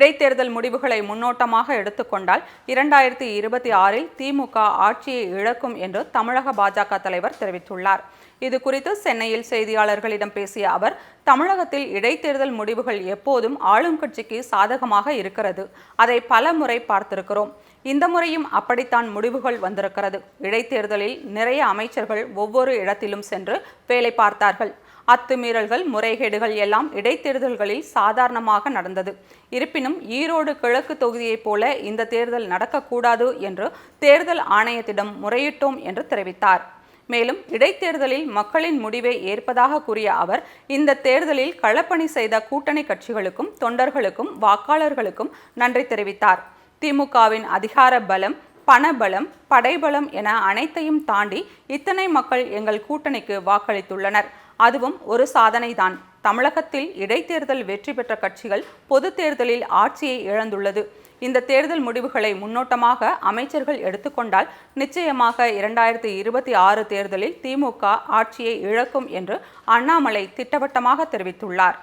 இடைத்தேர்தல் முடிவுகளை முன்னோட்டமாக எடுத்துக்கொண்டால் இரண்டாயிரத்தி இருபத்தி ஆறில் திமுக ஆட்சியை இழக்கும் என்று தமிழக பாஜக தலைவர் தெரிவித்துள்ளார். இது குறித்து சென்னையில் செய்தியாளர்களிடம் பேசிய அவர் தமிழகத்தில் இடைத்தேர்தல் முடிவுகள் எப்போதும் ஆளும் கட்சிக்கு சாதகமாக இருக்கிறது. அதை பல முறை பார்த்திருக்கிறோம். இந்த முறையும் அப்படித்தான் முடிவுகள் வந்திருக்கிறது. இடைத்தேர்தலில் நிறைய அமைச்சர்கள் ஒவ்வொரு இடத்திலும் சென்று வேலை பார்த்தார்கள். அத்துமீறல்கள் முறைகேடுகள் எல்லாம் இடைத்தேர்தல்களில் சாதாரணமாக நடந்தது. இருப்பினும் ஈரோடு கிழக்கு தொகுதியைப் போல இந்த தேர்தல் நடக்கக்கூடாது என்று தேர்தல் ஆணையத்திடம் முறையிட்டோம் என்று தெரிவித்தார். மேலும் இடைத்தேர்தலில் மக்களின் முடிவை ஏற்பதாக கூறிய அவர் இந்த தேர்தலில் களப்பணி செய்த கூட்டணி கட்சிகளுக்கும் தொண்டர்களுக்கும் வாக்காளர்களுக்கும் நன்றி தெரிவித்தார். திமுகவின் அதிகார பலம் பணபலம் படைபலம் என அனைத்தையும் தாண்டி இத்தனை மக்கள் எங்கள் கூட்டணிக்கு வாக்களித்துள்ளனர். அதுவும் ஒரு சாதனைதான். தமிழகத்தில் இடைத்தேர்தல் வெற்றி பெற்ற கட்சிகள் பொது தேர்தலில் ஆட்சியை இழந்துள்ளது. இந்த தேர்தல் முடிவுகளை முன்னோட்டமாக அமைச்சர்கள் எடுத்துக்கொண்டால் நிச்சயமாக இரண்டாயிரத்தி இருபத்தி ஆறு தேர்தலில் திமுக ஆட்சியை இழக்கும் என்று அண்ணாமலை திட்டவட்டமாக தெரிவித்துள்ளார்.